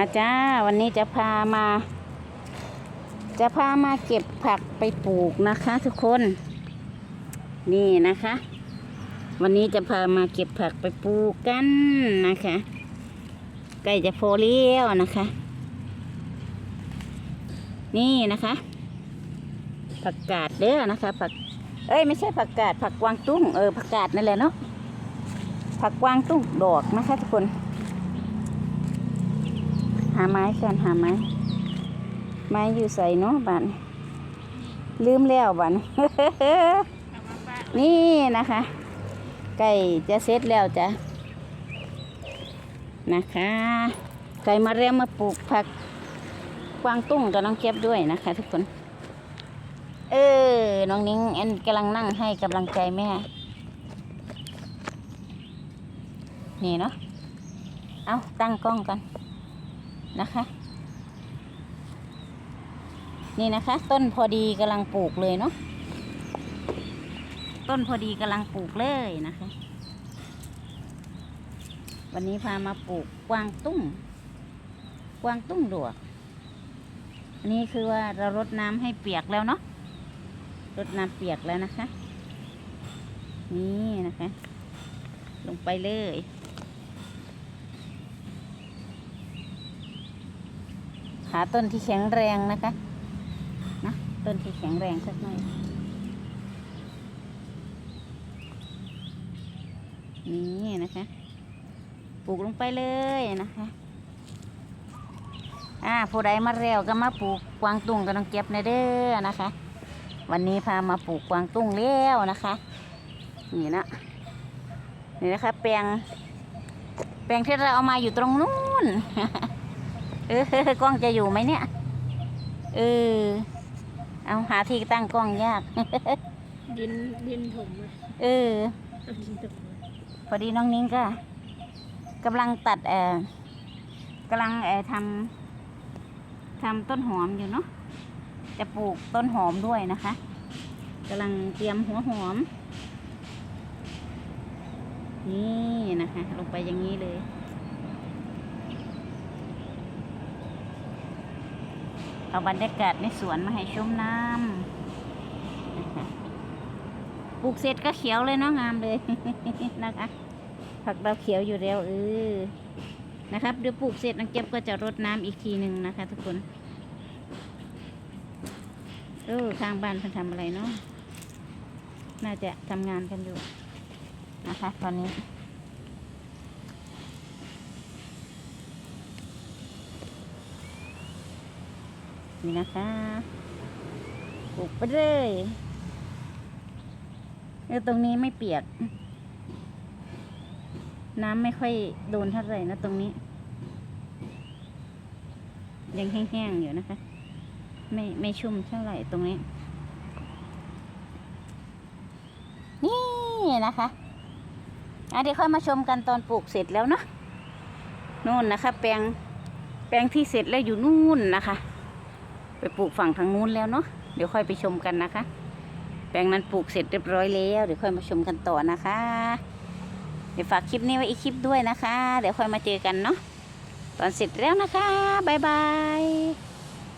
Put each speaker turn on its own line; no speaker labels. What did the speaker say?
มาจ้า วันนี้จะพามา จะพามาเก็บผักไปปลูกนะคะ ทุกคน นี่นะคะ วันนี้จะพามาเก็บผักไปปลูกกันนะคะใกล้จะโฟเลี้ยวนะคะ นี่นะคะ ผักกาดเด้อนะคะผักเอ้ยไม่ใช่ผักกาดผักกวางตุ้งเออผักกาดนั่นแหละเนาะผักกวางตุ้งดอกนะคะทุกคนาไม้กันหาไม้ ไม้อยู่ใส่เนาะบ้านลืมแล้วบ้านนี่นะคะ ไก่จะเสร็จแล้วจ้ะนะคะ ไก่มาเรียมมาปลูกผักกวางตุ้งกับน้องเก็บด้วยนะคะ ทุกคน เออ น้องนิ้งแอนกำลังนั่งให้กำลังใจแม่ นี่เนาะ เอาตั้งกล้องกัน นะคะ นี่นะคะ ต้นพอดีกำลังปลูกเลยเนาะต้นพอดีกำลังปลูกเลยนะคะ วันนี้พามาปลูกกวางตุ้ง กวางตุ้งดวก อันนี้คือว่าเรารดน้ำให้เปียกแล้วเนาะรดน้ำเปียกแล้วนะคะ นี่นะคะ ลงไปเลย หาต้นที่แข็งแรงนะคะนะต้นที่แข็งแรงสักหน่อยนี่นะคะปลูกลงไปเลยนะคะอ่าผู้ใดมาเร็วก็มาปลูกกวางตุ้งก็ต้องเก็บในเด้อนะคะ วันนี้พามาปลูกกวางตุ้งแล้วนะคะนี่นะนี่นะคะแปลงแปลงที่เราเอามาอยู่ตรงนู้น เออกล้องจะอยู่ไหมเนี่ย เออ เอาหาที่ตั้งกล้องยาก
ดินดินถมอะ
เออ
เอาดินถมอะ
พอดีน้องนิ้งก็กำลังตัดเอ่อกำลังเอ่อทำทำต้นหอมอยู่เนาะ จะปลูกต้นหอมด้วยนะคะกำลังเตรียมหัวหอม นี่นะคะ ลงไปอย่างนี้เลย เอาบรรยากาศในสวนมาให้ชมน้ำปลูกเสร็จก็เขียวเลยเนาะงามเลยนะคะ ผักดาวเขียวอยู่แล้วเออนะครับเดี๋ยวปลูกเสร็จน้องเก็บก็จะรดน้ำอีกทีหนึ่งนะคะ ทุกคนเออข้างบ้านเพิ่นทำอะไรเนาะน่าจะทำงานกันอยู่นะคะ ตอนนี้ นี่นะคะปลูกไปเลยเออตรงนี้ไม่เปียก น้ำไม่ค่อยโดนเท่าไหร่นะตรงนี้ ยังแห้งๆอยู่นะคะ ไม่ไม่ชุ่มเท่าไหร่ตรงนี้ นี่นะคะอะเดี๋ยวค่อยมาชมกันตอนปลูกเสร็จแล้วเนาะนู่นนะคะ แปลงแปลงที่เสร็จแล้วอยู่นู่นนะคะ ไปปลูกฝั่งทางนู้นแล้วเนาะเดี๋ยวค่อยไปชมกันนะคะ แปลงนั้นปลูกเสร็จเรียบร้อยแล้วเดี๋ยวค่อยมาชมกันต่อนะคะ เดี๋ยวฝากคลิปนี้ไว้อีกคลิปด้วยนะคะ เดี๋ยวค่อยมาเจอกันเนาะตอนเสร็จแล้วนะคะบ๊ายบาย